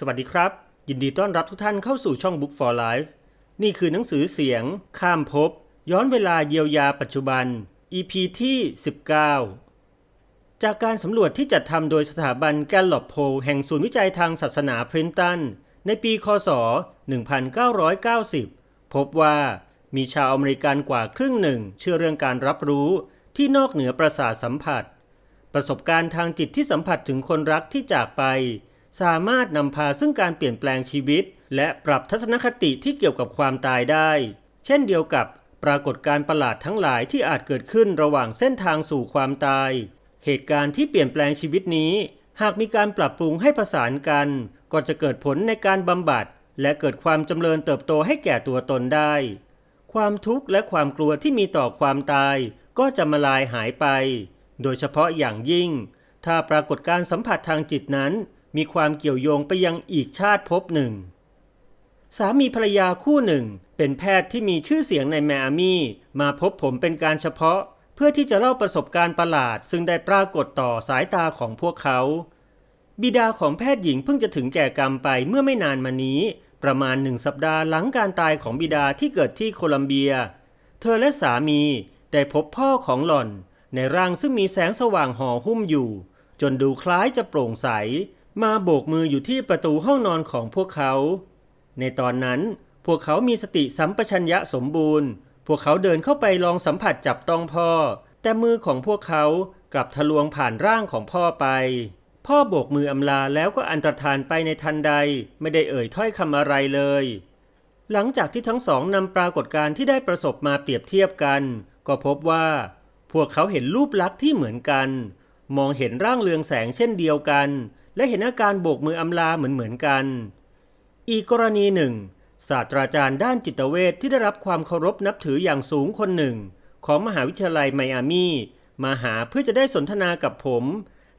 สวัสดีครับ ยินดีต้อนรับทุกท่านเข้าสู่ช่อง Book for Life นี่คือหนังสือเสียง ข้ามภพย้อนเวลาเยียวยาปัจจุบัน EP ที่ 19 จากการสำรวจที่จัดทำโดยสถาบันแกลลอปโพลแห่งศูนย์วิจัยทางศาสนาพรินตัน ในปีคศ 1990 พบว่ามีชาวอเมริกันกว่าครึ่งหนึ่ง เชื่อเรื่องการรับรู้ที่นอกเหนือประสาทสัมผัส ประสบการณ์ทางจิตที่สัมผัสถึงคนรักที่จากไป สามารถนำพาซึ่งการเปลี่ยนแปลงชีวิต และปรับทัศนคติที่เกี่ยวกับความตายได้ เช่นเดียวกับปรากฏการประหลาดทั้งหลายที่อาจเกิดขึ้นระหว่างเส้นทางสู่ความตาย เหตุการณ์ที่เปลี่ยนแปลงชีวิตนี้ หากมีการปรับปรุงให้ประสานกัน ก็จะเกิดผลในการบำบัด และเกิดความจำเริญเติบโตให้แก่ตัวตนได้ ความทุกข์และความกลัวที่มีต่อความตาย ก็จะมาลายหายไป โดยเฉพาะอย่างยิ่ง ถ้าปรากฏการสัมผัสทางจิตนั้น มีความเกี่ยวโยงไปยังอีกชาติภพหนึ่ง สามีภรรยาคู่หนึ่ง เป็นแพทย์ที่มีชื่อเสียงในแมอามี่มาพบผมเป็นการเฉพาะ เพื่อที่จะเล่าประสบการณ์ประหลาด ซึ่งได้ปรากฏต่อสายตาของพวกเขา บิดาของแพทย์หญิงเพิ่งจะถึงแก่กรรมไปเมื่อไม่นานมานี้ ประมาณหนึ่งสัปดาห์หลังการตายของบิดาที่เกิดที่โคลัมเบีย เธอและสามีได้พบพ่อของหล่อนในร่างซึ่งมีแสงสว่างห่อหุ้มอยู่ จนดูคล้ายจะโปร่งใส มาโบกมืออยู่ที่ประตูห้องนอนของพวกเขา ในตอนนั้นพวกเขามีสติสัมปชัญญะสมบูรณ์ พวกเขาเดินเข้าไปลองสัมผัสจับต้องพ่อ แต่มือของพวกเขากลับทะลวงผ่านร่างของพ่อไป พ่อโบกมืออำลาแล้วก็อันตรธานไปในทันใดไม่ได้เอ่ยถ้อยคำอะไรเลย หลังจากที่ทั้งสองนำปรากฏการณ์ที่ได้ประสบมาเปรียบเทียบกัน ก็พบว่า พวกเขาเห็นรูปลักษณ์ที่เหมือนกัน มองเห็นร่างเรืองแสงเช่นเดียวกัน และเห็นอาการโบกมืออำลาเหมือนเหมือนกัน อีกกรณีหนึ่ง ศาสตราจารย์ด้านจิตเวชที่ได้รับความเคารพนับถืออย่างสูงคนหนึ่ง ของมหาวิทยาลัยไมอามีมาหาเพื่อจะได้สนทนากับผม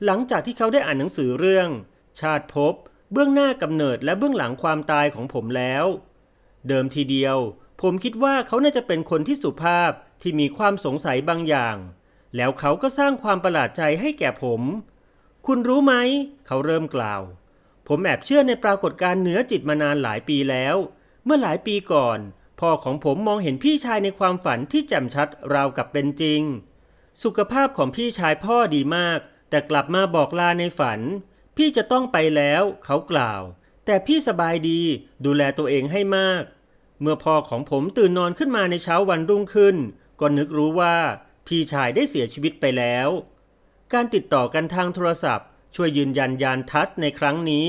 หลังจากที่เขาได้อ่านหนังสือเรื่อง ชาติภพเบื้องหน้ากำเนิดและเบื้องหลังความตายของผมแล้ว เดิมทีเดียว ผมคิดว่าเขาน่าจะเป็นคนที่สุภาพที่มีความสงสัยบางอย่าง แล้วเขาก็สร้างความประหลาดใจให้แก่ผม คุณรู้ไหม เขาเริ่มกล่าว ผมแอบเชื่อในปรากฏการณ์เหนือจิตมานานหลายปีแล้ว เมื่อหลายปีก่อน พ่อของผมมองเห็นพี่ชายในความฝันที่แจ่มชัดราวกับเป็นจริง สุขภาพของพี่ชายพ่อดีมาก แต่กลับมาบอกลาในฝัน พี่จะต้องไปแล้ว เขากล่าว แต่พี่สบายดี ดูแลตัวเองให้มาก เมื่อพ่อของผมตื่นนอนขึ้นมาในเช้าวันรุ่งขึ้น ก็นึกรู้ว่า พี่ชายได้เสียชีวิตไปแล้ว การติดต่อกันทางโทรศัพท์ ช่วยยืนยันยานทัศในครั้งนี้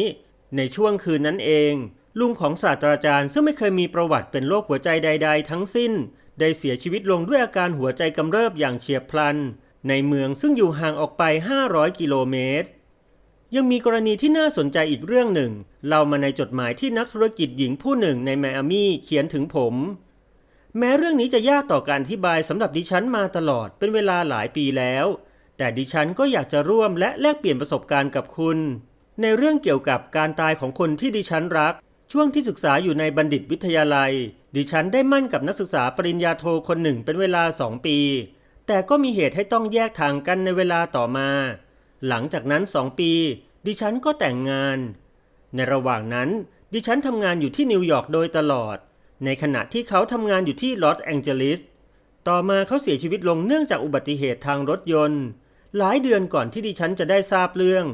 ในช่วงคืนนั้นเอง ลุงของศาสตราจารย์ซึ่งไม่เคยมีประวัติเป็นโรคหัวใจใด ๆ ทั้งสิ้น ได้เสียชีวิตลงด้วยอาการหัวใจกำเริบอย่างเฉียบพลัน ในเมืองซึ่งอยู่ห่างออกไป 500 กิโลเมตรยังมีกรณีที่น่าสนใจอีกเรื่องหนึ่งเล่ามาในจดหมายที่นักธุรกิจหญิงผู้หนึ่งในไมอามี่เขียนถึงผม แม้เรื่องนี้จะยากต่อการอธิบายสำหรับดิฉันมาตลอดเป็นเวลาหลายปีแล้ว แต่ดิฉันก็อยากจะร่วมและแลกเปลี่ยนประสบการณ์กับคุณ ในเรื่องเกี่ยวกับการตายของคนที่ดิฉันรัก ช่วงที่ศึกษาอยู่ในบัณฑิตวิทยาลัย ดิฉันได้มั่นกับนักศึกษาปริญญาโทคนหนึ่งเป็นเวลาสองปี แต่ก็มีเหตุให้ต้องแยกทางกันในเวลาต่อมา หลังจากนั้นสองปี ดิฉันก็แต่งงาน ในระหว่างนั้นดิฉันทำงานอยู่ที่นิวยอร์กโดยตลอด ในขณะที่เขาทำงานอยู่ที่ลอสแองเจลิส ต่อมาเขาเสียชีวิตลงเนื่องจากอุบัติเหตุทางรถยนต์ หลายเดือนก่อนที่ดิฉันจะได้ทราบเรื่อง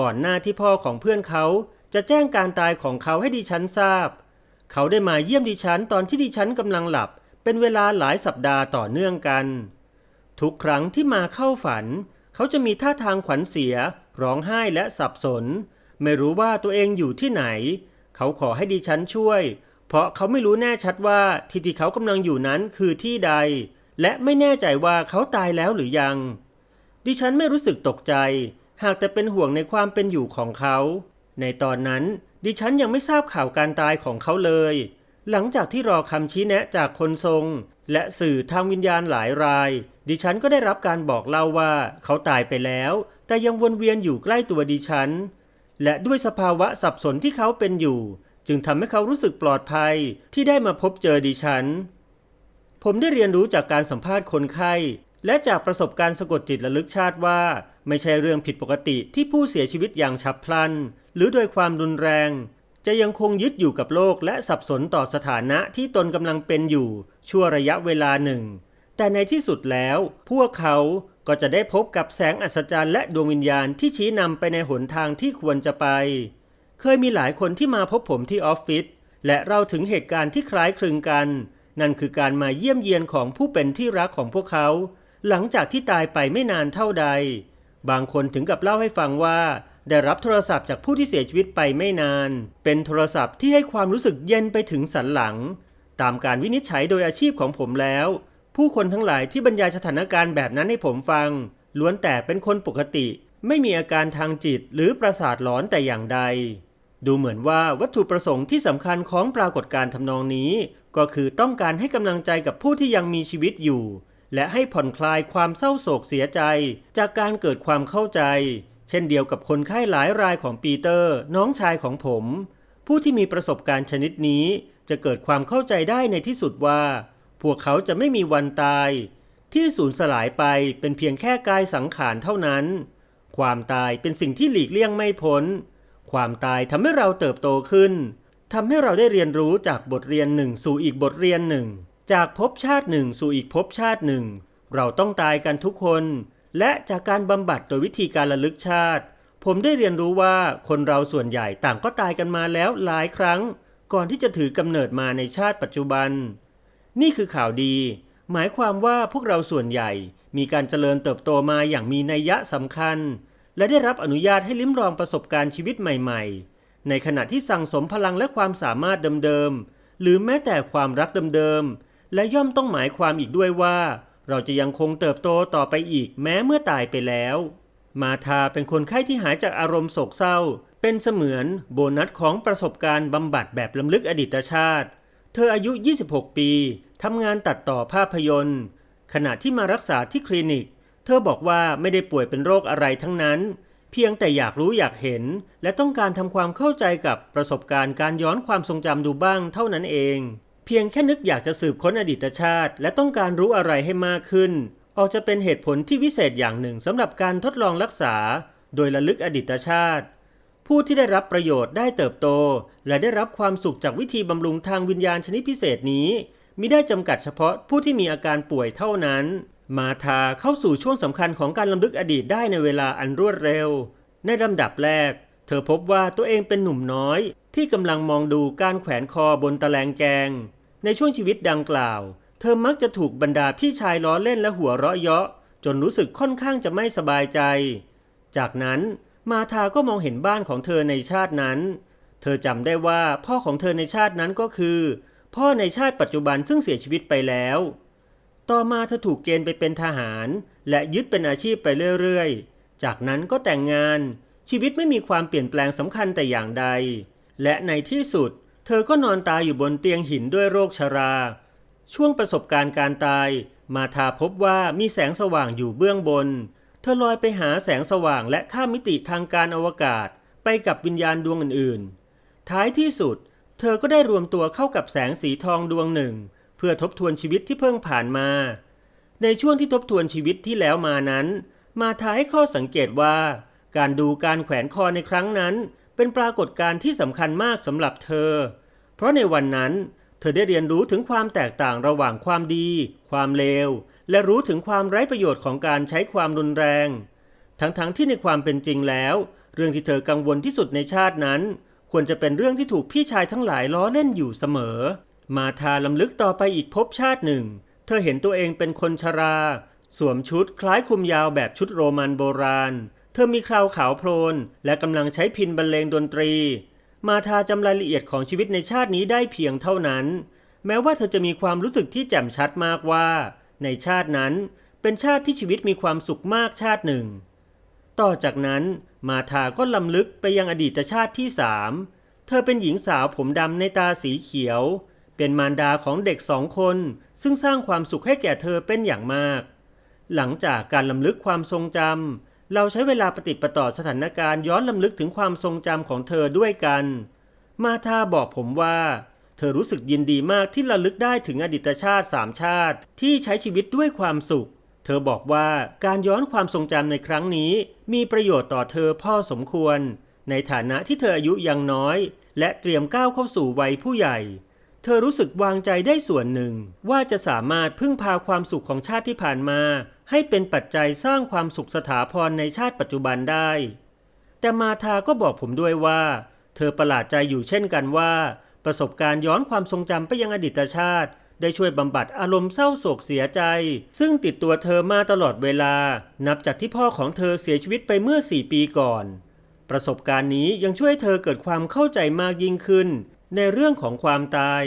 ก่อนหน้าที่พ่อของเพื่อนเขาจะแจ้งการตายของเขาให้ดิฉันทราบ เขาได้มาเยี่ยมดิฉันตอนที่ดิฉันกำลังหลับ เป็นเวลาหลายสัปดาห์ต่อเนื่องกัน ทุกครั้งที่มาเข้าฝัน เขาจะมีท่าทางขวัญเสีย ร้องไห้และสับสน ไม่รู้ว่าตัวเองอยู่ที่ไหน เขาขอให้ดิฉันช่วย เพราะเขาไม่รู้แน่ชัดว่าที่ที่เขากำลังอยู่นั้นคือที่ใด และไม่แน่ใจว่าเขาตายแล้วหรือยัง ดิฉันไม่รู้สึกตกใจ หากแต่เป็นห่วงในความเป็นอยู่ของเขา ในตอนนั้น ดิฉันยังไม่ทราบข่าวการตายของเขาเลย หลังจากที่รอคำชี้แนะจากคนทรง และสื่อทางวิญญาณหลายราย ดิฉันก็ได้รับการบอกเล่าว่าเขาตายไปแล้ว แต่ยังวนเวียนอยู่ใกล้ตัวดิฉัน และด้วยสภาวะสับสนที่เขาเป็นอยู่ จึงทำให้เขารู้สึกปลอดภัยที่ได้มาพบเจอดิฉันผมได้เรียนรู้จากการสัมภาษณ์คนไข้ และจากประสบการณ์สะกดจิตระลึกชาติว่า ไม่ใช่เรื่องผิดปกติที่ผู้เสียชีวิตอย่างฉับพลัน หรือโดยความรุนแรง จะยังคงยึดอยู่กับโลกและสับสนต่อสถานะที่ตนกำลังเป็นอยู่ ชั่วระยะเวลาหนึ่ง แต่ในที่สุดแล้ว พวกเขาก็จะได้พบกับแสงอัศจรรย์และดวงวิญญาณที่ชี้นำไปในหนทางที่ควรจะไป เคยมีหลายคนที่มาพบผมที่ออฟฟิศและเราถึงเหตุการณ์ที่คล้ายคลึงกัน นั่นคือการมาเยี่ยมเยียนของผู้เป็นที่รักของพวกเขา หลังจากที่ตายไปไม่นานเท่าใด บางคนถึงกับเล่าให้ฟังว่า ได้รับโทรศัพท์จากผู้ที่เสียชีวิตไปไม่นาน เป็นโทรศัพท์ที่ให้ความรู้สึกเย็นไปถึงสันหลัง ตามการวินิจฉัยโดยอาชีพของผมแล้ว ผู้คนทั้งหลายที่บรรยายสถานการณ์แบบนั้นให้ผมฟัง ล้วนแต่เป็นคนปกติ ไม่มีอาการทางจิตหรือประสาทหลอนแต่อย่างใด ดูเหมือนว่าวัตถุประสงค์ที่สำคัญของปรากฏการณ์ทำนองนี้ ก็คือต้องการให้กำลังใจกับผู้ที่ยังมีชีวิตอยู่ และให้ผ่อนคลายความเศร้าโศกเสียใจ จากการเกิดความเข้าใจ เช่นเดียวกับคนไข้หลายรายของปีเตอร์ น้องชายของผม ผู้ที่มีประสบการณ์ชนิดนี้จะเกิดความเข้าใจได้ในที่สุดว่า พวกเขาจะไม่มีวันตาย ที่สูญสลายไปเป็นเพียงแค่กายสังขารเท่านั้น ความตายเป็นสิ่งที่หลีกเลี่ยงไม่พ้น ความตายทำให้เราเติบโตขึ้นทำให้เราได้เรียนรู้จากบทเรียนหนึ่งสู่อีกบทเรียนหนึ่ง จากภพชาติหนึ่งสู่อีกภพชาติหนึ่ง เราต้องตายกันทุกคน และจากการบำบัดโดยวิธีการระลึกชาติ ผมได้เรียนรู้ว่าคนเราส่วนใหญ่ต่างก็ตายกันมาแล้วหลายครั้ง ก่อนที่จะถือกำเนิดมาในชาติปัจจุบัน นี่คือข่าวดี หมายความว่าพวกเราส่วนใหญ่มีการเจริญเติบโตมาอย่างมีนัยยะสำคัญ และได้รับอนุญาตให้ลิ้มลองประสบการณ์ชีวิตใหม่ ๆ ในขณะที่สั่งสมพลังและความสามารถเดิมๆหรือแม้แต่ความรักเดิมๆ และย่อมต้องหมายความอีกด้วยว่า เราจะยังคงเติบโตต่อไปอีกแม้เมื่อตายไปแล้ว มาธาเป็นคนไข้ที่หายจากอารมณ์โศกเศร้า เป็นเสมือนโบนัสของประสบการณ์บำบัดแบบล้ำลึกอดีตชาติ เธออายุ 26 ปีทำงานตัดต่อภาพยนตร์ ขณะที่มารักษาที่คลินิก เธอบอกว่าไม่ได้ป่วยเป็นโรคอะไรทั้งนั้น เพียงแต่อยากรู้อยากเห็น และต้องการทำความเข้าใจกับประสบการณ์การย้อนความทรงจำดูบ้างเท่านั้นเอง เพียงแค่นึกอยากจะสืบค้นอดีตชาติ และต้องการรู้อะไรให้มากขึ้น ออกจะเป็นเหตุผลที่วิเศษอย่างหนึ่งสำหรับการทดลองรักษา โดยระลึกอดีตชาติ ผู้ที่ได้รับประโยชน์ได้เติบโต และได้รับความสุขจากวิธีบำรุงทางวิญญาณชนิดพิเศษนี้มิได้จำกัดเฉพาะผู้ที่มีอาการป่วยเท่านั้น มาทาเข้าสู่ช่วงสำคัญของการลำลึกอดีตได้ในเวลาอันรวดเร็ว ในลำดับแรก เธอพบว่าตัวเองเป็นหนุ่มน้อย ที่กำลังมองดูการแขวนคอบนตะแลงแกง ในช่วงชีวิตดังกล่าว เธอมักจะถูกบรรดาพี่ชายล้อเล่นและหัวเราะเยาะ จนรู้สึกค่อนข้างจะไม่สบายใจ จากนั้นมาทาก็มองเห็นบ้านของเธอในชาตินั้น เธอจำได้ว่าพ่อของเธอในชาตินั้นก็คือ พ่อในชาติปัจจุบันซึ่งเสียชีวิตไปแล้ว ต่อมาเธอถูกเกณฑ์ไปเป็นทหาร และยึดเป็นอาชีพไปเรื่อยๆ จากนั้นก็แต่งงาน ชีวิตไม่มีความเปลี่ยนแปลงสำคัญแต่อย่างใด และในที่สุด เธอก็นอนตายอยู่บนเตียงหินด้วยโรคชรา ช่วงประสบการณ์การตาย มาทาพบว่ามีแสงสว่างอยู่เบื้องบน เธอลอยไปหาแสงสว่างและข้ามมิติทางการอวกาศไปกับวิญญาณดวงอื่นๆ ท้ายที่สุด เธอก็ได้รวมตัวเข้ากับแสงสีทองดวงหนึ่ง เพื่อทบทวนชีวิตที่เพิ่งผ่านมา ในช่วงที่ทบทวนชีวิตที่แล้วมานั้น มาทาให้ข้อสังเกตว่า การดูการแขวนคอในครั้งนั้น เป็นปรากฏการณ์ที่สำคัญมากสำหรับเธอ เพราะในวันนั้นเธอได้เรียนรู้ถึงความแตกต่างระหว่างความดี ความเลว และรู้ถึงความไร้ประโยชน์ของการใช้ความรุนแรง ทั้งๆทที่ในความเป็นจริงแล้ว เรื่องที่เธอกังวลที่สุดในชาตินั้น ควรจะเป็นเรื่องที่ถูกพี่ชายทั้งหลายล้อเล่นอยู่เสมอ มาทาลำลึกต่อไปอีกภพชาติหนึ่ง เธอเห็นตัวเองเป็นคนชรา สวมชุดคล้ายคลุมยาวแบบชุดโรมันโบราณ เธอมีคราวขาวโพลนและกำลังใช้พินบรรเลงดนตรี มาทาจำรายละเอียดของชีวิตในชาตินี้ได้เพียงเท่านั้น แม้ว่าเธอจะมีความรู้สึกที่แจ่มชัดมากว่า ในชาตินั้นเป็นชาติที่ชีวิตมีความสุขมากชาติหนึ่ง ต่อจากนั้นมาทาก็ลำลึกไปยังอดีตชาติที่สามเธอเป็นหญิงสาวผมดำในตาสีเขียว เป็นมารดาของเด็กสองคน ซึ่งสร้างความสุขให้แก่เธอเป็นอย่างมาก หลังจากการลำลึกความทรงจำ เราใช้เวลาปฏิประต่อสถานการณ์ย้อนลำลึกถึงความทรงจำของเธอด้วยกัน มาธาบอกผมว่า เธอรู้สึกยินดีมากที่ระลึกได้ถึงอดีตชาติสามชาติ ที่ใช้ชีวิตด้วยความสุข เธอบอกว่าการย้อนความทรงจำในครั้งนี้ มีประโยชน์ต่อเธอพ่อสมควร ในฐานะที่เธออายุยังน้อย และเตรียมก้าวเข้าสู่วัยผู้ใหญ่ เธอรู้สึกวางใจได้ส่วนหนึ่ง ว่าจะสามารถพึ่งพาความสุขของชาติที่ผ่านมา ให้เป็นปัจจัยสร้างความสุขสถาพรในชาติปัจจุบันได้ แต่มาธาก็บอกผมด้วยว่า เธอประหลาดใจอยู่เช่นกันว่า ประสบการณ์ย้อนความทรงจำไปยังอดีตชาติ ได้ช่วยบำบัดอารมณ์เศร้าโศกเสียใจ ซึ่งติดตัวเธอมาตลอดเวลา นับจากที่พ่อของเธอเสียชีวิตไปเมื่อ 4 ปีก่อน ประสบการณ์นี้ยังช่วยเธอเกิดความเข้าใจมากยิ่งขึ้น ในเรื่องของความตาย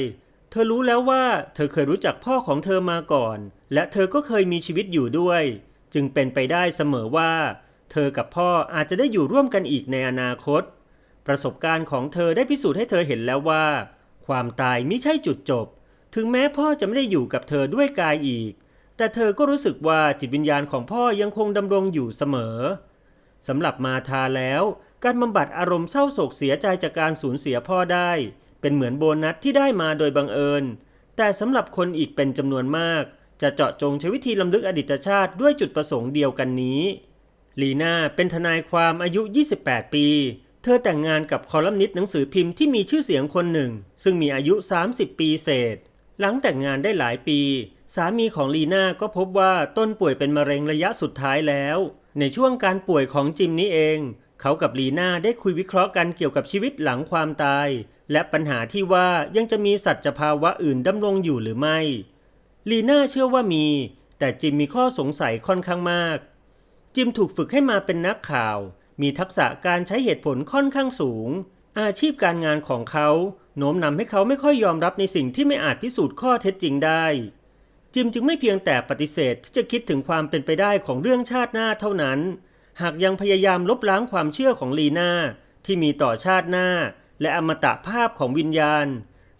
เธอรู้แล้วว่าเธอเคยรู้จักพ่อของเธอมาก่อน และเธอก็เคยมีชีวิตอยู่ด้วย จึงเป็นไปได้เสมอว่า เธอกับพ่ออาจจะได้อยู่ร่วมกันอีกในอนาคต ประสบการณ์ของเธอได้พิสูจน์ให้เธอเห็นแล้วว่า ความตายไม่ใช่จุดจบ ถึงแม้พ่อจะไม่ได้อยู่กับเธอด้วยกายอีก แต่เธอก็รู้สึกว่าจิตวิญญาณของพ่อยังคงดำรงอยู่เสมอสำหรับมาทาแล้ว การบำบัดอารมณ์เศร้าโศกเสียใจจากการสูญเสียพ่อได้ เป็นเหมือนโบนัสที่ได้มาโดยบังเอิญ แต่สำหรับคนอีกเป็นจำนวนมาก จะเจาะจงใช้วิธีลำลึกอดีตชาติด้วยจุดประสงค์เดียวกันนี้ ลีน่าเป็นทนายความอายุ 28 ปี เธอแต่งงานกับคอลัมนิสต์หนังสือพิมพ์ที่มีชื่อเสียงคนหนึ่ง ซึ่งมีอายุ 30 ปีเศษ หลังแต่งงานได้หลายปี สามีของลีน่าก็พบว่าต้นป่วยเป็นมะเร็งระยะสุดท้ายแล้ว ในช่วงการป่วยของจิมนี้เอง เขากับลีน่าได้คุยวิเคราะห์กันเกี่ยวกับชีวิตหลังความตาย และปัญหาที่ว่ายังจะมีสัจภาวะอื่นดำรงอยู่หรือไม่ ลีน่าเชื่อว่ามี แต่จิมมีข้อสงสัยค่อนข้างมาก จิมถูกฝึกให้มาเป็นนักข่าว มีทักษะการใช้เหตุผลค่อนข้างสูง อาชีพการงานของเขาโน้มนำให้เขาไม่ค่อยยอมรับในสิ่งที่ไม่อาจพิสูจน์ข้อเท็จจริงได้ จิมจึงไม่เพียงแต่ปฏิเสธที่จะคิดถึงความเป็นไปได้ของเรื่องชาติหน้าเท่านั้น หากยังพยายามลบล้างความเชื่อของลีน่าที่มีต่อชาติหน้า และอมตะภาพของวิญญาณ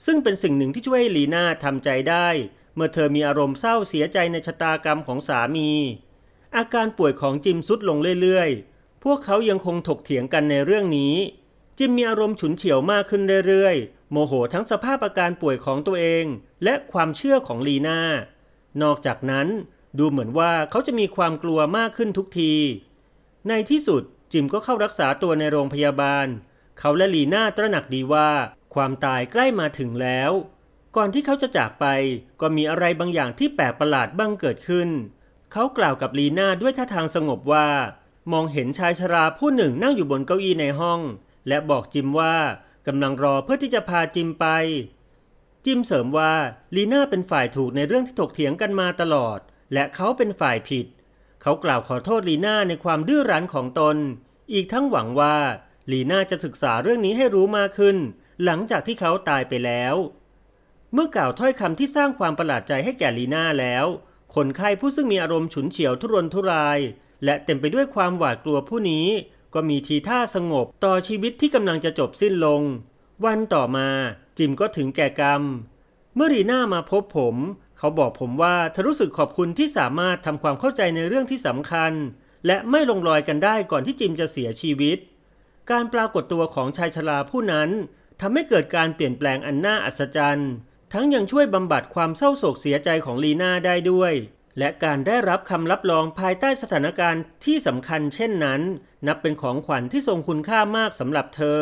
ซึ่งเป็นสิ่งหนึ่งที่ช่วยให้ลีน่าทำใจได้ เมื่อเธอมีอารมณ์เศร้าเสียใจในชะตากรรมของสามี อาการป่วยของจิมสุดลงเรื่อยๆ พวกเขายังคงถกเถียงกันในเรื่องนี้ จิมมีอารมณ์ฉุนเฉียวมากขึ้นเรื่อยๆ โมโหทั้งสภาพอาการป่วยของตัวเอง และความเชื่อของลีน่านอกจากนั้นดูเหมือนว่าเขาจะมีความกลัวมากขึ้นทุกที ในที่สุดจิมก็เข้ารักษาตัวในโรงพยาบาล เขาและลีน่าตระหนักดีว่า ความตายใกล้มาถึงแล้ว ก่อนที่เขาจะจากไปก็มีอะไรบางอย่างที่แปลกประหลาดบ้างเกิดขึ้น เขากล่าวกับลีน่าด้วยท่าทางสงบว่า มองเห็นชายชราผู้หนึ่งนั่งอยู่บนเก้าอี้ในห้อง และบอกจิมว่ากำลังรอเพื่อที่จะพาจิมไป จิมเสริมว่าลีน่าเป็นฝ่ายถูกในเรื่องที่ถกเถียงกันมาตลอด และเขาเป็นฝ่ายผิด เขากล่าวขอโทษลีน่าในความดื้อรั้นของตน อีกทั้งหวังว่า ลีน่าจะศึกษาเรื่องนี้ให้รู้มากขึ้น หลังจากที่เขาตายไปแล้ว เมื่อกล่าวถ้อยคำที่สร้างความประหลาดใจให้แก่ลีน่าแล้ว คนไข้ผู้ซึ่งมีอารมณ์ฉุนเฉียวทุรนทุราย และเต็มไปด้วยความหวาดกลัวผู้นี้ ก็มีทีท่าสงบต่อชีวิตที่กำลังจะจบสิ้นลง วันต่อมาจิมก็ถึงแก่กรรม เมื่อรีน่ามาพบผม เขาบอกผมว่าเธอรู้สึกขอบคุณที่สามารถทำความเข้าใจในเรื่องที่สำคัญ และไม่ลงรอยกันได้ก่อนที่จิมจะเสียชีวิต การปรากฏตัวของชายชราผู้นั้นทำให้เกิดการเปลี่ยนแปลงอันน่าอัศจรรย์ ทั้งยังช่วยบำบัดความเศร้าโศกเสียใจของลีน่าได้ด้วย และการได้รับคำรับรองภายใต้สถานการณ์ที่สำคัญเช่นนั้น นับเป็นของขวัญที่ทรงคุณค่ามากสำหรับเธอ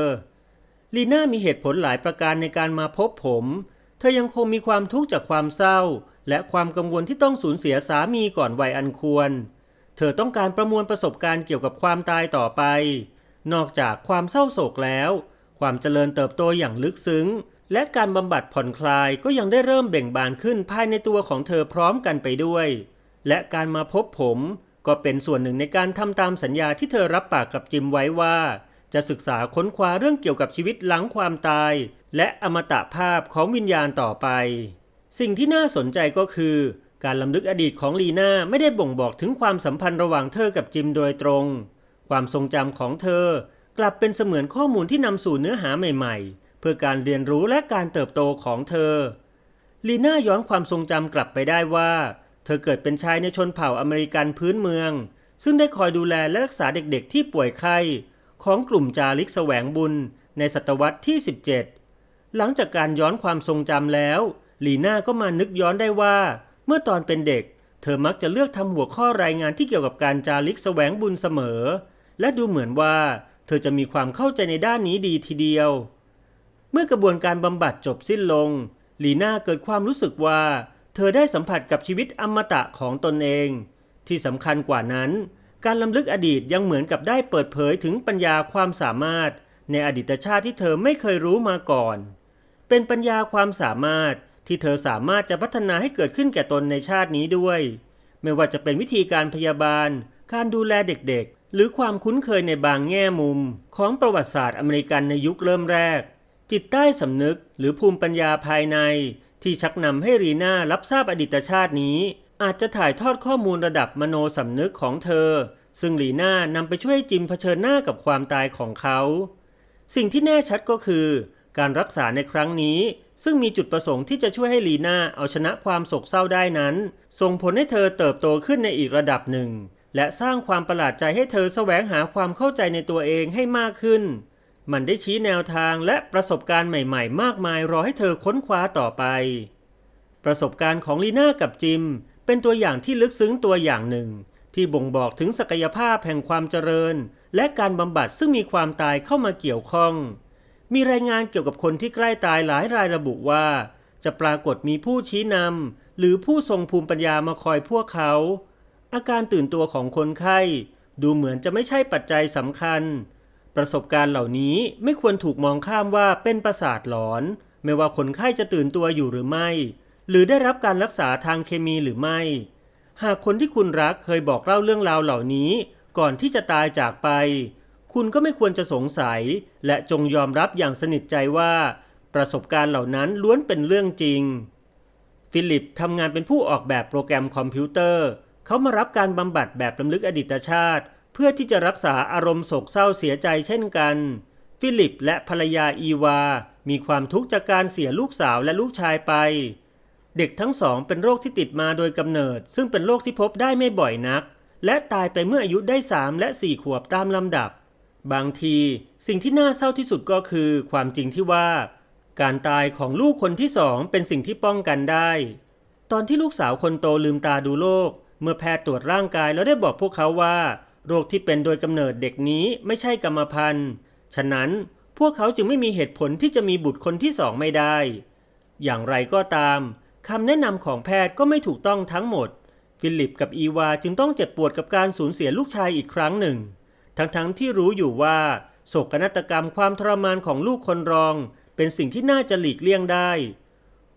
ลีน่ามีเหตุผลหลายประการในการมาพบผม เธอยังคงมีความทุกข์จากความเศร้า และความกังวลที่ต้องสูญเสียสามีก่อนวัยอันควร เธอต้องการประมวลประสบการณ์เกี่ยวกับความตายต่อไป นอกจากความเศร้าโศกแล้ว ความเจริญเติบโตอย่างลึกซึ้ง และการบำบัดผ่อนคลายก็ยังได้เริ่มเบ่งบานขึ้นภายในตัวของเธอพร้อมกันไปด้วย และการมาพบผม ก็เป็นส่วนหนึ่งในการทำตามสัญญาที่เธอรับปากกับจิมไว้ว่า จะศึกษาค้นคว้าเรื่องเกี่ยวกับชีวิตหลังความตาย และอมตะภาพของวิญญาณต่อไป สิ่งที่น่าสนใจก็คือการลำลึกอดีตของลีน่าไม่ได้บ่งบอกถึงความสัมพันธ์ระหว่างเธอกับจิมโดยตรง ความทรงจำของเธอกลับเป็นเสมือนข้อมูลที่นำสู่เนื้อหาใหม่ๆ เพื่อการเรียนรู้และการเติบโตของเธอ ลีน่าย้อนความทรงจำกลับไปได้ว่า เธอเกิดเป็นชายในชนเผ่าอเมริกันพื้นเมือง ซึ่งได้คอยดูแลและรักษาเด็กๆ ที่ป่วยไข้ของกลุ่มจาริกแสวงบุญในศตวรรษที่ 17 หลังจากการย้อนความทรงจำแล้ว ลีน่าก็มานึกย้อนได้ว่า เมื่อตอนเป็นเด็ก เธอมักจะเลือกทำหัวข้อรายงานที่เกี่ยวกับการจาริกแสวงบุญเสมอ และดูเหมือนว่า เธอจะมีความเข้าใจในด้านนี้ดีทีเดียว เมื่อกระบวนการบำบัดจบสิ้นลง ลีน่าเกิดความรู้สึกว่า เธอได้สัมผัสกับชีวิตอมตะของตนเอง ที่สำคัญกว่านั้น การล้ำลึกอดีตยังเหมือนกับได้เปิดเผยถึงปัญญาความสามารถ ในอดีตชาติที่เธอไม่เคยรู้มาก่อน เป็นปัญญาความสามารถที่เธอสามารถจะพัฒนาให้เกิดขึ้นแก่ตนในชาตินี้ด้วย ไม่ว่าจะเป็นวิธีการพยาบาล การดูแลเด็กๆ หรือความคุ้นเคยในบางแง่มุมของประวัติศาสตร์อเมริกันในยุคเริ่มแรก จิตใต้สำนึกหรือภูมิปัญญาภายใน ที่ชักนำให้รีน่ารับทราบอดีตชาตินี้ อาจจะถ่ายทอดข้อมูลระดับมโนสำนึกของเธอ ซึ่งลีน่านำไปช่วยจิมเผชิญหน้ากับความตายของเขา สิ่งที่แน่ชัดก็คือ การรักษาในครั้งนี้ ซึ่งมีจุดประสงค์ที่จะช่วยให้ลีน่าเอาชนะความโศกเศร้าได้นั้น ส่งผลให้เธอเติบโตขึ้นในอีกระดับหนึ่ง และสร้างความประหลาดใจให้เธอแสวงหาความเข้าใจในตัวเองให้มากขึ้น มันได้ชี้แนวทางและประสบการณ์ใหม่ๆ มากมายรอให้เธอค้นคว้าต่อไป ประสบการณ์ของลีน่ากับจิม เป็นตัวอย่างที่ลึกซึ้งตัวอย่างหนึ่ง ที่บ่งบอกถึงศักยภาพแห่งความเจริญ และการบำบัดซึ่งมีความตายเข้ามาเกี่ยวข้อง มีรายงานเกี่ยวกับคนที่ใกล้ตายหลายรายระบุว่า จะปรากฏมีผู้ชี้นำหรือผู้ทรงภูมิปัญญามาคอยพวกเขา อาการตื่นตัวของคนไข้ ดูเหมือนจะไม่ใช่ปัจจัยสำคัญ ประสบการณ์เหล่านี้ไม่ควรถูกมองข้ามว่าเป็นประสาทหลอน ไม่ว่าคนไข้จะตื่นตัวอยู่หรือไม่ หรือได้รับการรักษาทางเคมีหรือไม่ หากคนที่คุณรักเคยบอกเล่าเรื่องราวเหล่านี้ ก่อนที่จะตายจากไป คุณก็ไม่ควรจะสงสัย และจงยอมรับอย่างสนิทใจว่า ประสบการณ์เหล่านั้นล้วนเป็นเรื่องจริงฟิลิปทำงานเป็นผู้ออกแบบโปรแกรมคอมพิวเตอร์ เขามารับการบำบัดแบบลำลึกอดีตชาติ เพื่อที่จะรักษาอารมณ์โศกเศร้าเสียใจเช่นกัน ฟิลิปและภรรยาอีวา มีความทุกข์จากการเสียลูกสาวและลูกชายไป เด็กทั้งสองเป็นโรคที่ติดมาโดยกำเนิด ซึ่งเป็นโรคที่พบได้ไม่บ่อยนัก และตายไปเมื่ออายุได้ 3 และ 4 ขวบตามลำดับ บางที สิ่งที่น่าเศร้าที่สุดก็คือ ความจริงที่ว่า การตายของลูกคนที่สองเป็นสิ่งที่ป้องกันได้ ตอนที่ลูกสาวคนโตลืมตาดูโลก เมื่อแพทย์ตรวจร่างกายแล้วได้บอกพวกเขาว่า โรคที่เป็นโดยกำเนิดเด็กนี้ไม่ใช่กรรมพันธุ์ ฉะนั้นพวกเขาจึงไม่มีเหตุผลที่จะมีบุตรคนที่สองไม่ได้ อย่างไรก็ตามคำแนะนำของแพทย์ก็ไม่ถูกต้องทั้งหมด ฟิลิปกับอีวาจึงต้องเจ็บปวดกับการสูญเสียลูกชายอีกครั้งหนึ่ง ทั้งๆทที่รู้อยู่ว่าโศกนาฏกรรมความทรมานของลูกคนรอง เป็นสิ่งที่น่าจะหลีกเลี่ยงได้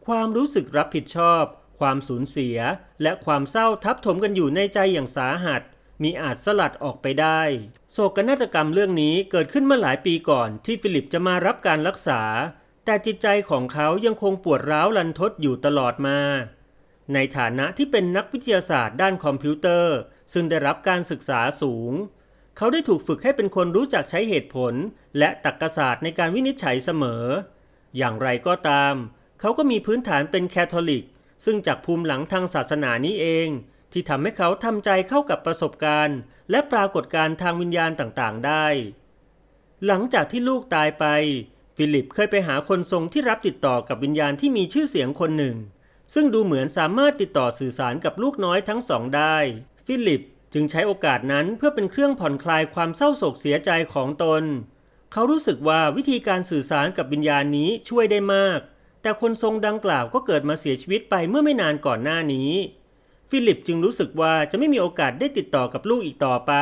ความรู้สึกรับผิดชอบ ความสูญเสีย และความเศร้าทับถมกันอยู่ในใจอย่างสาหัส มีอาจสลัดออกไปได้ โศกนาฏกรรมเรื่องนี้เกิดขึ้นเมื่อหลายปีก่อนที่ฟิลิปจะมารับการรักษา แต่จิตใจของเขายังคงปวดร้าวลันทดอยู่ตลอดมา ในฐานะที่เป็นนักวิทยาศาสตร์ด้านคอมพิวเตอร์ ซึ่งได้รับการศึกษาสูง เขาได้ถูกฝึกให้เป็นคนรู้จักใช้เหตุผล และตรรกศาสตร์ในการวินิจฉัยเสมอ อย่างไรก็ตาม เขาก็มีพื้นฐานเป็นแคทอลิก ซึ่งจากภูมิหลังทางศาสนานี้เอง ที่ทำให้เขาทำใจเข้ากับประสบการณ์ และปรากฏการณ์ทางวิญญาณต่างๆ ได้ หลังจากที่ลูกตายไป ฟิลิปเคยไปหาคนทรงที่รับติดต่อกับวิญญาณที่มีชื่อเสียงคนหนึ่ง ซึ่งดูเหมือนสามารถติดต่อสื่อสารกับลูกน้อยทั้งสองได้ ฟิลิปจึงใช้โอกาสนั้นเพื่อเป็นเครื่องผ่อนคลายความเศร้าโศกเสียใจของตน เขารู้สึกว่าวิธีการสื่อสารกับวิญญาณนี้ช่วยได้มาก แต่คนทรงดังกล่าวก็เกิดมาเสียชีวิตไปเมื่อไม่นานก่อนหน้านี้ ฟิลิปจึงรู้สึกว่าจะไม่มีโอกาสได้ติดต่อกับลูกอีกต่อไป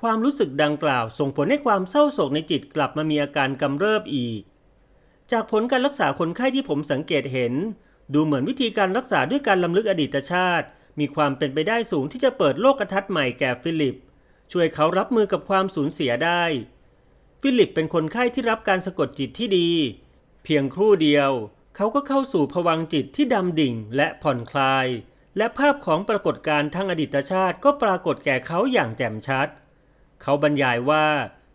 ความรู้สึกดังกล่าวส่งผลให้ความเศร้าโศกในจิตกลับมามีอาการกำเริบอีก จากผลการรักษาคนไข้ที่ผมสังเกตเห็น ดูเหมือนวิธีการรักษาด้วยการล้ำลึกอดีตชาติ มีความเป็นไปได้สูงที่จะเปิดโลกทัศน์ใหม่แก่ฟิลิป ช่วยเขารับมือกับความสูญเสียได้ ฟิลิปเป็นคนไข้ที่รับการสะกดจิตที่ดี เพียงครู่เดียว เขาก็เข้าสู่ภวังจิตที่ดำดิ่งและผ่อนคลาย และภาพของปรากฏการณ์ทางอดีตชาติก็ปรากฏแก่เขาอย่างแจ่มชัด เขาบรรยายว่า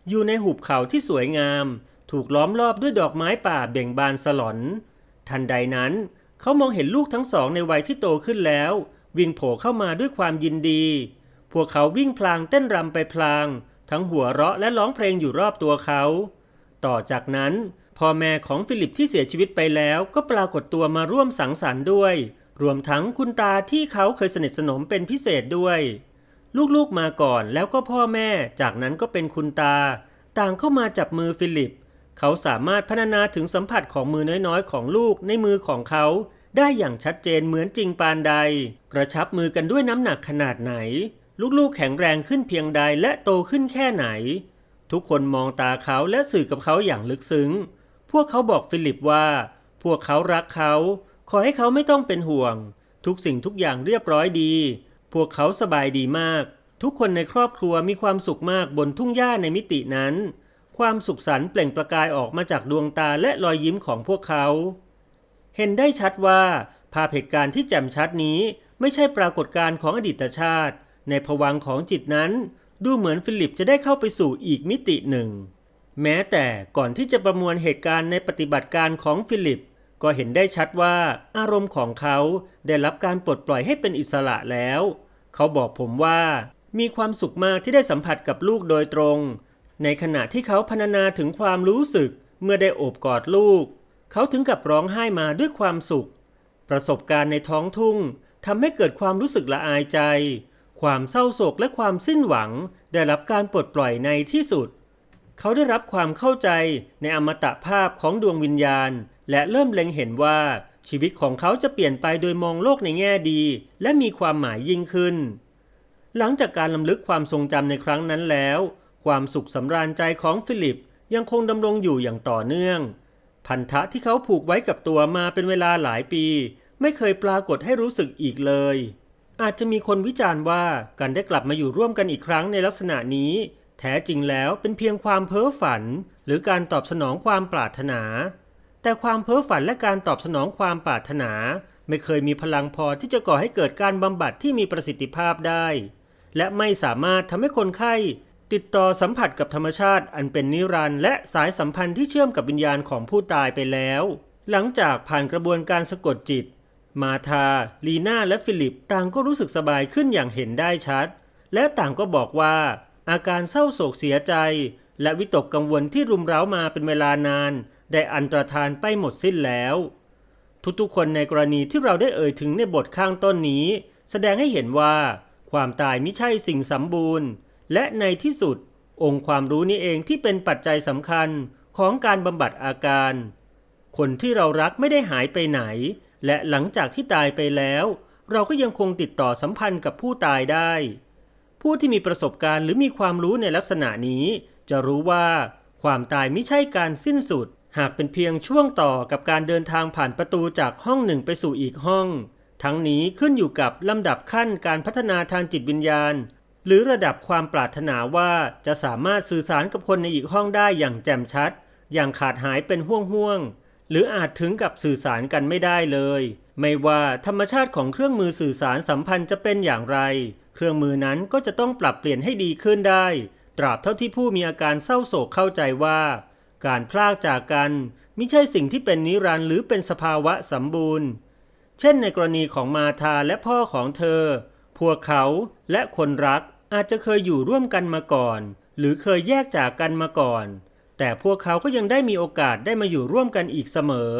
อยู่ในหุบเขาที่สวยงาม ถูกล้อมรอบด้วยดอกไม้ป่าเบ่งบานสลอน ทันใดนั้นเขามองเห็นลูกทั้งสองในวัยที่โตขึ้นแล้ว วิ่งโผล่เข้ามาด้วยความยินดี พวกเขาวิ่งพลางเต้นรำไปพลาง ทั้งหัวเราะและร้องเพลงอยู่รอบตัวเขา ต่อจากนั้น พ่อแม่ของฟิลิปที่เสียชีวิตไปแล้วก็ปรากฏตัวมาร่วมสังสรรค์ด้วย รวมทั้งคุณตาที่เขาเคยสนิทสนมเป็นพิเศษด้วย ลูกๆมาก่อนแล้วก็พ่อแม่ จากนั้นก็เป็นคุณตา ต่างเข้ามาจับมือฟิลิป เขาสามารถพัฒนาถึงสัมผัสของมือน้อยๆ ของลูกในมือของเขา ได้อย่างชัดเจนเหมือนจริงปานใด กระชับมือกันด้วยน้ำหนักขนาดไหน ลูกๆแข็งแรงขึ้นเพียงใดและโตขึ้นแค่ไหน ทุกคนมองตาเขาและสื่อกับเขาอย่างลึกซึ้ง พวกเขาบอกฟิลิปว่า พวกเขารักเขา ขอให้เขาไม่ต้องเป็นห่วง ทุกสิ่งทุกอย่างเรียบร้อยดี พวกเขาสบายดีมาก ทุกคนในครอบครัวมีความสุขมากบนทุ่งหญ้าในมิตินั้น ความสุขสันต์เปล่งประกายออกมาจากดวงตาและรอยยิ้มของพวกเขา เห็นได้ชัดว่าภาพเหตุการณ์ที่แจ่มชัดนี้ไม่ใช่ปรากฏการณ์ของอดีตชาติ ในภวังของจิตนั้น ดูเหมือนฟิลิปจะได้เข้าไปสู่อีกมิติหนึ่ง แม้แต่ก่อนที่จะประมวลเหตุการณ์ในปฏิบัติการของฟิลิป ก็เห็นได้ชัดว่าอารมณ์ของเขาได้รับการปลดปล่อยให้เป็นอิสระแล้ว เขาบอกผมว่า มีความสุขมากที่ได้สัมผัสกับลูกโดยตรง ในขณะที่เขาพรรณนาถึงความรู้สึกเมื่อได้โอบกอดลูก เขาถึงกับร้องไห้มาด้วยความสุข ประสบการณ์ในท้องทุ่งทำให้เกิดความรู้สึกละอายใจ ความเศร้าโศกและความสิ้นหวัง ได้รับการปลดปล่อยในที่สุด เขาได้รับความเข้าใจในอมตะภาพของดวงวิญญาณ และเริ่มเล็งเห็นว่าชีวิตของเขาจะเปลี่ยนไปโดยมองโลกในแง่ดี และมีความหมายยิ่งขึ้น หลังจากการลำลึกความทรงจำในครั้งนั้นแล้ว ความสุขสำราญใจของฟิลิปยังคงดำรงอยู่อย่างต่อเนื่อง พันธะที่เขาผูกไว้กับตัวมาเป็นเวลาหลายปี ไม่เคยปรากฏให้รู้สึกอีกเลย อาจจะมีคนวิจารณ์ว่าการได้กลับมาอยู่ร่วมกันอีกครั้งในลักษณะนี้ แท้จริงแล้วเป็นเพียงความเพ้อฝัน หรือการตอบสนองความปรารถนา แต่ความเพ้อฝันและการตอบสนองความปรารถนา ไม่เคยมีพลังพอที่จะก่อให้เกิดการบำบัดที่มีประสิทธิภาพได้ และไม่สามารถทำให้คนไข้ติดต่อสัมผัสกับธรรมชาติอันเป็นนิรันดร์และสายสัมพันธ์ที่เชื่อมกับวิญญาณของผู้ตายไปแล้ว หลังจากผ่านกระบวนการสะกดจิต มาธา ลีน่าและฟิลิปต่างก็รู้สึกสบายขึ้นอย่างเห็นได้ชัด และต่างก็บอกว่า อาการเศร้าโศกเสียใจ และวิตกกังวลที่รุมเร้ามาเป็นเวลานาน ได้อันตรธานไปหมดสิ้นแล้ว ทุกๆคนในกรณีที่เราได้เอ่ยถึงในบทข้างต้นนี้ แสดงให้เห็นว่า ความตายไม่ใช่สิ่งสมบูรณ์ และในที่สุด องค์ความรู้นี้เองที่เป็นปัจจัยสำคัญของการบำบัดอาการ คนที่เรารักไม่ได้หายไปไหน และหลังจากที่ตายไปแล้ว เราก็ยังคงติดต่อสัมพันธ์กับผู้ตายได้ ผู้ที่มีประสบการณ์หรือมีความรู้ในลักษณะนี้ จะรู้ว่าความตายไม่ใช่การสิ้นสุด หากเป็นเพียงช่วงต่อกับการเดินทางผ่านประตูจากห้องหนึ่งไปสู่อีกห้อง ทั้งนี้ขึ้นอยู่กับลำดับขั้นการพัฒนาทางจิตวิญญาณ หรือระดับความปรารถนาว่าจะสามารถสื่อสารกับคนในอีกห้องได้อย่างแจ่มชัด อย่างขาดหายเป็นห่วงๆหรืออาจถึงกับสื่อสารกันไม่ได้เลย ไม่ว่าธรรมชาติของเครื่องมือสื่อสารสัมพันธ์จะเป็นอย่างไร เครื่องมือนั้นก็จะต้องปรับเปลี่ยนให้ดีขึ้นได้ ตราบเท่าที่ผู้มีอาการเศร้าโศกเข้าใจว่า การพลากจากกันไม่ใช่สิ่งที่เป็นนิรันดร์หรือเป็นสภาวะสมบูรณ์ เช่นในกรณีของมาธาและพ่อของเธอ พวกเขาและคนรักอาจจะเคยอยู่ร่วมกันมาก่อน หรือเคยแยกจากกันมาก่อน แต่พวกเขาก็ยังได้มีโอกาสได้มาอยู่ร่วมกันอีกเสมอ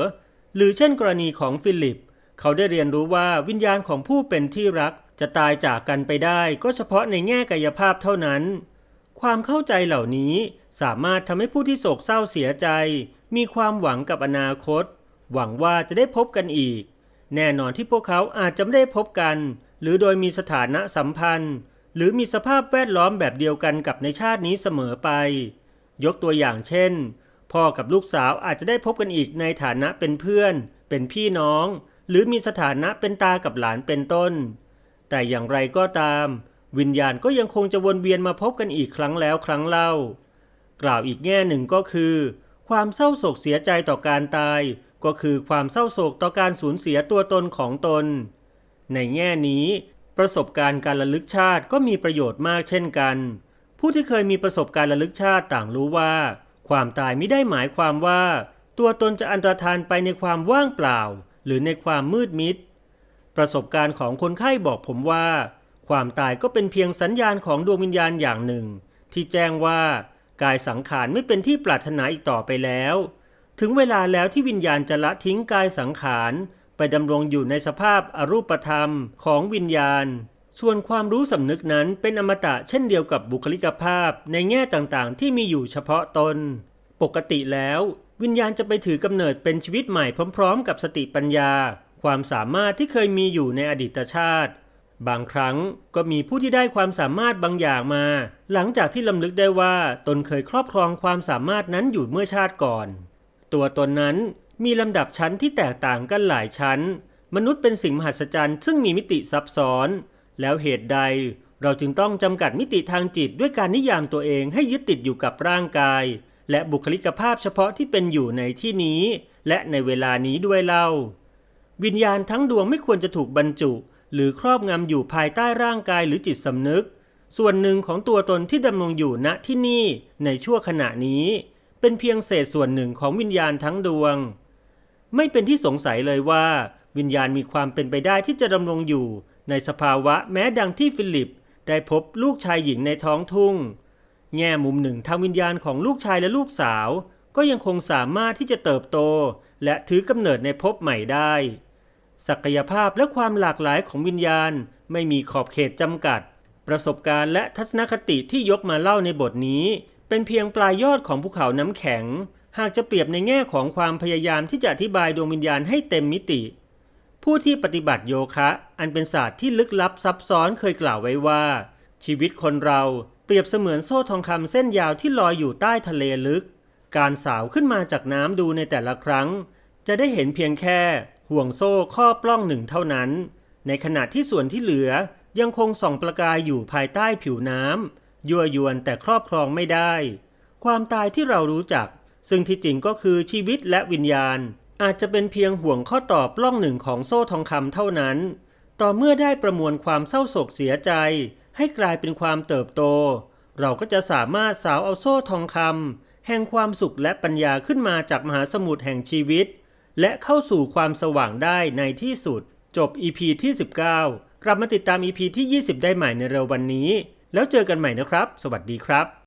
หรือเช่นกรณีของฟิลิป เขาได้เรียนรู้ว่าวิญญาณของผู้เป็นที่รัก จะตายจากกันไปได้ก็เฉพาะในแง่กายภาพเท่านั้น ความเข้าใจเหล่านี้สามารถทำให้ผู้ที่โศกเศร้าเสียใจ มีความหวังกับอนาคต หวังว่าจะได้พบกันอีก แน่นอนที่พวกเขาอาจจะไม่ได้พบกัน หรือโดยมีสถานะสัมพันธ์ หรือมีสภาพแวดล้อมแบบเดียวกันกับในชาตินี้เสมอไป ยกตัวอย่างเช่น พ่อกับลูกสาวอาจจะได้พบกันอีกในฐานะเป็นเพื่อน เป็นพี่น้อง หรือมีสถานะเป็นตากับหลานเป็นต้น แต่อย่างไรก็ตาม วิญญาณก็ยังคงจะวนเวียนมาพบกันอีกครั้งแล้วครั้งเล่า กล่าวอีกแง่หนึ่งก็คือ ความเศร้าโศกเสียใจต่อการตาย ก็คือความเศร้าโศกต่อการสูญเสียตัวตนของตน ในแง่นี้ ประสบการณ์การระลึกชาติก็มีประโยชน์มากเช่นกัน ผู้ที่เคยมีประสบการณ์ระลึกชาติต่างรู้ว่า ความตายไม่ได้หมายความว่า ตัวตนจะอันตรธานไปในความว่างเปล่า หรือในความมืดมิด ประสบการณ์ของคนไข้บอกผมว่า ความตายก็เป็นเพียงสัญญาณของดวงวิญญาณอย่างหนึ่ง ที่แจ้งว่ากายสังขารไม่เป็นที่ปรารถนาอีกต่อไปแล้ว ถึงเวลาแล้วที่วิญญาณจะละทิ้งกายสังขารไปดำรงอยู่ในสภาพอรูปธรรมของวิญญาณ ส่วนความรู้สำนึกนั้นเป็นอมตะเช่นเดียวกับบุคลิกภาพในแง่ต่างๆ ที่มีอยู่เฉพาะตน ปกติแล้ว วิญญาณจะไปถือกำเนิดเป็นชีวิตใหม่พร้อม ๆ กับสติปัญญา ความสามารถที่เคยมีอยู่ในอดีตชาติ บางครั้งก็มีผู้ที่ได้ความสามารถบางอย่างมา หลังจากที่ลำลึกได้ว่าตนเคยครอบครองความสามารถนั้นอยู่เมื่อชาติก่อน ตัวตนนั้นมีลำดับชั้นที่แตกต่างกันหลายชั้น มนุษย์เป็นสิ่งมหัศจรรย์ซึ่งมีมิติซับซ้อน แล้วเหตุใดเราจึงต้องจำกัดมิติทางจิตด้วยการนิยามตัวเองให้ยึดติดอยู่กับร่างกาย และบุคลิกภาพเฉพาะที่เป็นอยู่ในที่นี้ และในเวลานี้ด้วยเล่า วิญญาณทั้งดวงไม่ควรจะถูกบรรจุ หรือครอบงำอยู่ภายใต้ร่างกายหรือจิตสำนึก ส่วนหนึ่งของตัวตนที่ดำรงอยู่ณที่นี่ในชั่วขณะนี้ เป็นเพียงเศษส่วนหนึ่งของวิญญาณทั้งดวง ไม่เป็นที่สงสัยเลยว่า วิญญาณมีความเป็นไปได้ที่จะดำรงอยู่ ในสภาวะแม้ดังที่ฟิลิป ได้พบลูกชายหญิงในท้องทุ่ง แง่มุมหนึ่งทางวิญญาณของลูกชายและลูกสาว ก็ยังคงสามารถที่จะเติบโต และถือกำเนิดในภพใหม่ได้ ศักยภาพและความหลากหลายของวิญญาณ ไม่มีขอบเขตจำกัด ประสบการณ์และทัศนคติที่ยกมาเล่าในบทนี้ เป็นเพียงปลายยอดของภูเขาน้ำแข็ง หากจะเปรียบในแง่ของความพยายามที่จะอธิบายดวงวิญญาณให้เต็มมิติ ผู้ที่ปฏิบัติโยคะ อันเป็นศาสตร์ที่ลึกลับซับซ้อนเคยกล่าวไว้ว่า ชีวิตคนเราเปรียบเสมือนโซ่ทองคำเส้นยาวที่ลอยอยู่ใต้ทะเลลึก การสาวขึ้นมาจากน้ำดูในแต่ละครั้ง จะได้เห็นเพียงแค่ห่วงโซ่ข้อปล้องหนึ่งเท่านั้น ในขณะที่ส่วนที่เหลือยังคงส่องประกายอยู่ภายใต้ผิวน้ำยั่วยวนแต่ครอบครองไม่ได้ ความตายที่เรารู้จัก ซึ่งที่จริงก็คือชีวิตและวิญญาณ อาจจะเป็นเพียงห่วงข้อต่อปล้องหนึ่งของโซ่ทองคำเท่านั้น ต่อเมื่อได้ประมวลความเศร้าโศกเสียใจ ให้กลายเป็นความเติบโต เราก็จะสามารถสาวเอาโซ่ทองคำ แห่งความสุขและปัญญาขึ้นมาจากมหาสมุทรแห่งชีวิต และเข้าสู่ความสว่างได้ในที่สุด จบ EP ที่ 19 กลับมาติดตาม EP ที่ 20 ได้ใหม่ในเร็ววันนี้ แล้วเจอกันใหม่นะครับ สวัสดีครับ